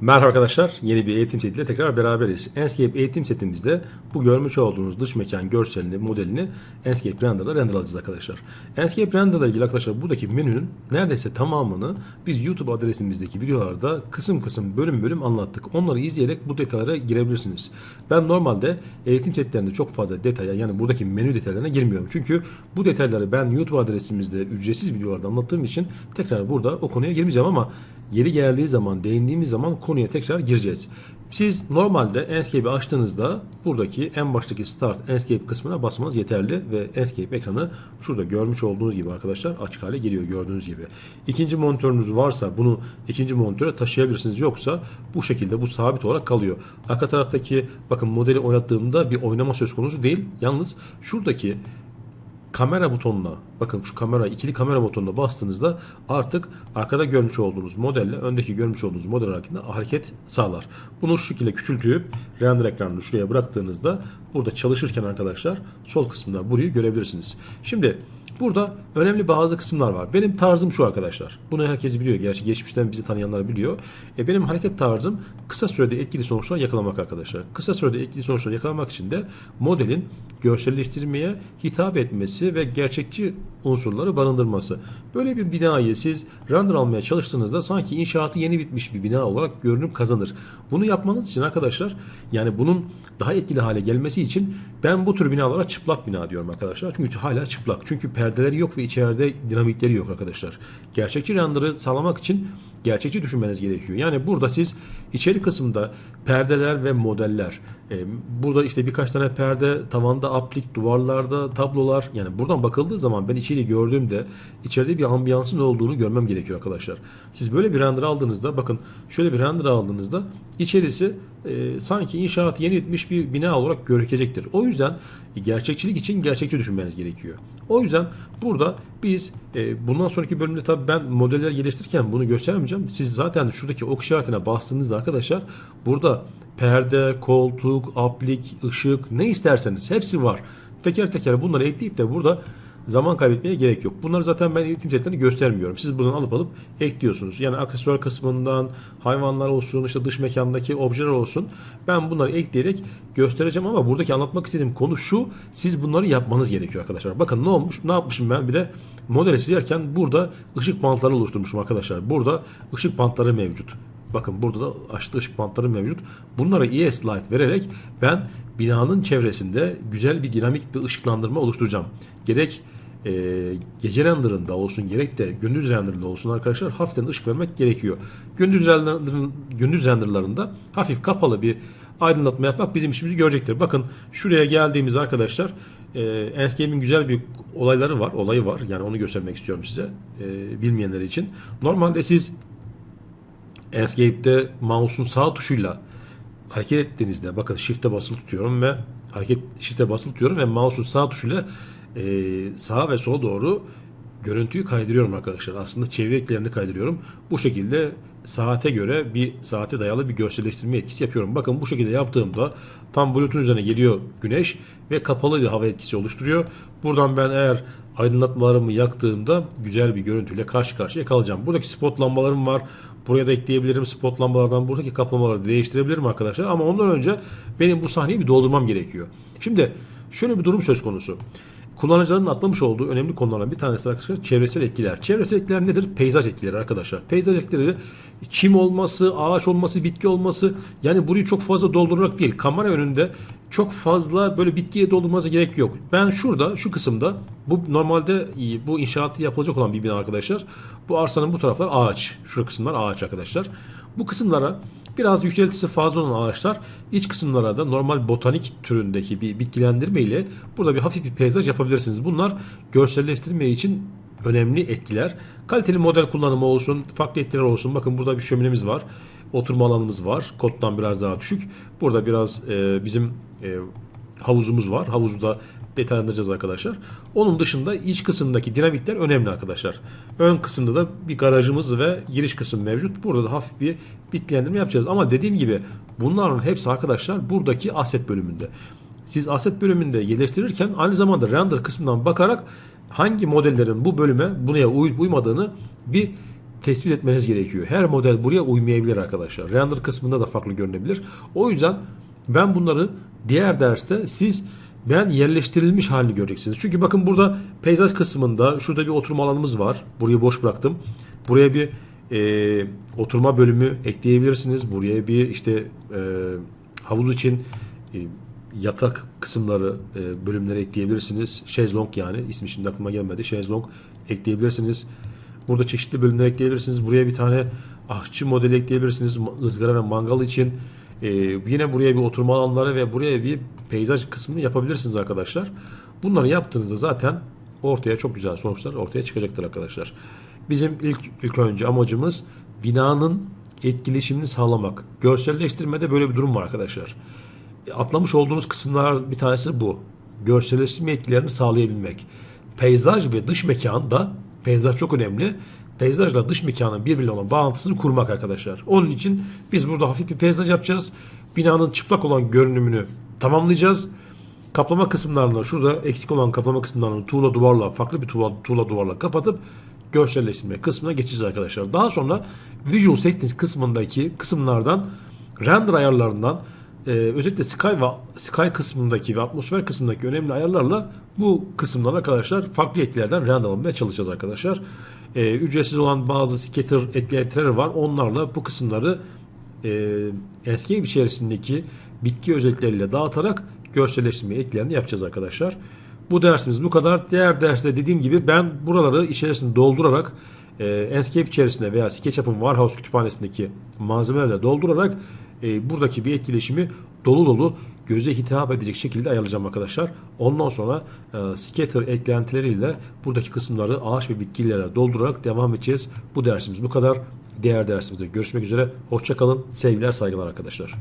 Merhaba arkadaşlar, yeni bir eğitim setiyle tekrar beraberiz. Enscape eğitim setimizde bu görmüş olduğunuz dış mekan görselini, modelini Enscape Render'da renderlayacağız arkadaşlar. Enscape Render ile ilgili arkadaşlar buradaki menünün neredeyse tamamını biz YouTube adresimizdeki videolarda kısım kısım bölüm bölüm anlattık. Onları izleyerek bu detaylara girebilirsiniz. Ben normalde eğitim setlerinde çok fazla detaya yani buradaki menü detaylarına girmiyorum. Çünkü bu detayları ben YouTube adresimizde ücretsiz videolarda anlattığım için tekrar burada o konuya girmeyeceğim ama yeri geldiği zaman, değindiğimiz zaman konuya tekrar gireceğiz. Siz normalde Enscape'i açtığınızda buradaki en baştaki Start Enscape kısmına basmanız yeterli ve Enscape ekranı şurada görmüş olduğunuz gibi arkadaşlar açık hale geliyor gördüğünüz gibi. İkinci monitörünüz varsa bunu ikinci monitöre taşıyabilirsiniz. Yoksa bu şekilde bu sabit olarak kalıyor. Arka taraftaki bakın modeli oynattığımda bir oynama söz konusu değil. Yalnız şuradaki kamera butonuna bakın şu kamera ikili kamera butonuna bastığınızda artık arkada görmüş olduğunuz modelle öndeki görmüş olduğunuz model hareketinde hareket sağlar. Bunu şu şekilde küçültüp render ekranını şuraya bıraktığınızda burada çalışırken arkadaşlar sol kısmında burayı görebilirsiniz. Şimdi Burada önemli bazı kısımlar var. Benim tarzım şu arkadaşlar. Bunu herkes biliyor. Gerçi geçmişten bizi tanıyanlar biliyor. E benim hareket tarzım kısa sürede etkili sonuçlar yakalamak arkadaşlar. Kısa sürede etkili sonuçlar yakalamak için de modelin görselleştirmeye hitap etmesi ve gerçekçi unsurları barındırması. Böyle bir binayı siz render almaya çalıştığınızda sanki inşaatı yeni bitmiş bir bina olarak görünüm kazanır. Bunu yapmanız için arkadaşlar yani bunun daha etkili hale gelmesi için ben bu tür binalara çıplak bina diyorum arkadaşlar. Çünkü hala çıplak. Çünkü perdeleri yok ve içeride dinamikleri yok arkadaşlar. Gerçekçi render'ı sağlamak için gerçekçi düşünmeniz gerekiyor. Yani burada siz içeri kısımda perdeler ve modeller, e, burada işte birkaç tane perde, tavanda aplik, duvarlarda tablolar yani buradan bakıldığı zaman ben içeriği gördüğümde içeride bir ambiyansın olduğunu görmem gerekiyor arkadaşlar. Siz böyle bir render aldığınızda bakın şöyle bir render aldığınızda içerisi e, sanki inşaat yeni bitmiş bir bina olarak gözükecektir. O yüzden gerçekçilik için gerçekçi düşünmeniz gerekiyor. O yüzden burada biz e, bundan sonraki bölümde tabii ben modeller geliştirirken bunu göstermeyeceğim. Siz zaten şuradaki ok işaretine bastığınızda arkadaşlar burada perde, koltuk, aplik, ışık ne isterseniz hepsi var. Teker teker bunları ekleyip de burada zaman kaybetmeye gerek yok. Bunları zaten ben eğitim setlerini göstermiyorum. Siz buradan alıp alıp ekliyorsunuz. Yani aksesuar kısmından hayvanlar olsun, işte dış mekandaki objeler olsun. Ben bunları ekleyerek göstereceğim ama buradaki anlatmak istediğim konu şu. Siz bunları yapmanız gerekiyor arkadaşlar. Bakın ne olmuş? Ne yapmışım ben? Bir de modeli silerken burada ışık bantları oluşturmuşum arkadaşlar. Burada ışık bantları mevcut. Bakın burada da açıkta ışık bantları mevcut. Bunlara ES Light vererek ben binanın çevresinde güzel bir dinamik bir ışıklandırma oluşturacağım. Gerek e, gece renderında olsun gerek de gündüz renderında olsun arkadaşlar hafiften ışık vermek gerekiyor. Gündüz, renderların, gündüz renderlarında hafif kapalı bir aydınlatma yapmak bizim işimizi görecektir. Bakın şuraya geldiğimiz arkadaşlar e, Enscape'in güzel bir olayları var, olayı var. Yani onu göstermek istiyorum size e, bilmeyenler için. Normalde siz Enscape'de mouse'un sağ tuşuyla hareket ettiğinizde bakın shift'e basılı tutuyorum ve hareket shift'e basılı tutuyorum ve mouse'un sağ tuşuyla e, sağa ve sola doğru görüntüyü kaydırıyorum arkadaşlar. Aslında çevre eklerini kaydırıyorum. Bu şekilde saate göre bir saate dayalı bir görselleştirme etkisi yapıyorum. Bakın bu şekilde yaptığımda tam bulutun üzerine geliyor güneş ve kapalı bir hava etkisi oluşturuyor. Buradan ben eğer aydınlatmalarımı yaktığımda güzel bir görüntüyle karşı karşıya kalacağım. Buradaki spot lambalarım var. Buraya da ekleyebilirim spot lambalardan. Buradaki kaplamaları değiştirebilirim arkadaşlar. Ama ondan önce benim bu sahneyi bir doldurmam gerekiyor. Şimdi şöyle bir durum söz konusu. Kullanıcıların atlamış olduğu önemli konulardan bir tanesi arkadaşlar çevresel etkiler. Çevresel etkiler nedir? Peyzaj etkileri arkadaşlar. Peyzaj etkileri çim olması, ağaç olması, bitki olması yani burayı çok fazla doldurarak değil. Kamera önünde çok fazla böyle bitkiye doldurmanıza gerek yok. Ben şurada şu kısımda bu normalde bu inşaatı yapılacak olan bir bina arkadaşlar. Bu arsanın bu taraflar ağaç. Şu kısımlar ağaç arkadaşlar. Bu kısımlara Biraz yükseltisi fazla olan ağaçlar iç kısımlara da normal botanik türündeki bir bitkilendirme ile burada bir hafif bir peyzaj yapabilirsiniz. Bunlar görselleştirme için önemli etkiler. Kaliteli model kullanımı olsun, farklı etkiler olsun. Bakın burada bir şöminemiz var. Oturma alanımız var. Kottan biraz daha düşük. Burada biraz e, bizim e, havuzumuz var. Havuzu da detaylandıracağız arkadaşlar. Onun dışında iç kısımdaki dinamitler önemli arkadaşlar. Ön kısımda da bir garajımız ve giriş kısım mevcut. Burada da hafif bir bitkilendirme yapacağız. Ama dediğim gibi bunların hepsi arkadaşlar buradaki asset bölümünde. Siz asset bölümünde yerleştirirken aynı zamanda render kısmından bakarak hangi modellerin bu bölüme buraya uyup uymadığını bir tespit etmeniz gerekiyor. Her model buraya uymayabilir arkadaşlar. Render kısmında da farklı görünebilir. O yüzden ben bunları diğer derste siz ben yerleştirilmiş halini göreceksiniz. Çünkü bakın burada peyzaj kısmında şurada bir oturma alanımız var. Burayı boş bıraktım. Buraya bir e, oturma bölümü ekleyebilirsiniz. Buraya bir işte e, havuz için e, yatak kısımları e, bölümleri ekleyebilirsiniz. Şezlong yani ismi şimdi aklıma gelmedi. Şezlong ekleyebilirsiniz. Burada çeşitli bölümler ekleyebilirsiniz. Buraya bir tane ahçı modeli ekleyebilirsiniz. Izgara ve mangal için. E, yine buraya bir oturma alanları ve buraya bir peyzaj kısmını yapabilirsiniz arkadaşlar. Bunları yaptığınızda zaten ortaya çok güzel sonuçlar ortaya çıkacaktır arkadaşlar. Bizim ilk ilk önce amacımız binanın etkileşimini sağlamak. Görselleştirmede böyle bir durum var arkadaşlar. Atlamış olduğunuz kısımlar bir tanesi bu. Görselleştirme etkilerini sağlayabilmek. Peyzaj ve dış mekanda peyzaj çok önemli. Peyzajla dış mekanın birbirine olan bağlantısını kurmak arkadaşlar. Onun için biz burada hafif bir peyzaj yapacağız. Binanın çıplak olan görünümünü tamamlayacağız. Kaplama kısımlarını şurada eksik olan kaplama kısımlarını tuğla duvarla farklı bir tuğla, tuğla duvarla kapatıp görselleştirme kısmına geçeceğiz arkadaşlar. Daha sonra Visual Settings kısmındaki kısımlardan render ayarlarından e, özellikle Sky ve Sky kısmındaki ve atmosfer kısmındaki önemli ayarlarla bu kısımdan arkadaşlar farklı etkilerden render almaya çalışacağız arkadaşlar. E, ücretsiz olan bazı scatter eklentileri var. Onlarla bu kısımları e, Enscape içerisindeki bitki özellikleriyle dağıtarak görselleştirme eklerini yapacağız arkadaşlar. Bu dersimiz bu kadar. Diğer derste dediğim gibi ben buraları içerisinde doldurarak e, Enscape içerisinde veya SketchUp'ın Warhouse kütüphanesindeki malzemelerle doldurarak e, buradaki bir etkileşimi dolu dolu göze hitap edecek şekilde ayarlayacağım arkadaşlar. Ondan sonra e, scatter eklentileriyle buradaki kısımları ağaç ve bitkilerle doldurarak devam edeceğiz. Bu dersimiz bu kadar. Diğer dersimizde görüşmek üzere. Hoşçakalın. Sevgiler, saygılar arkadaşlar.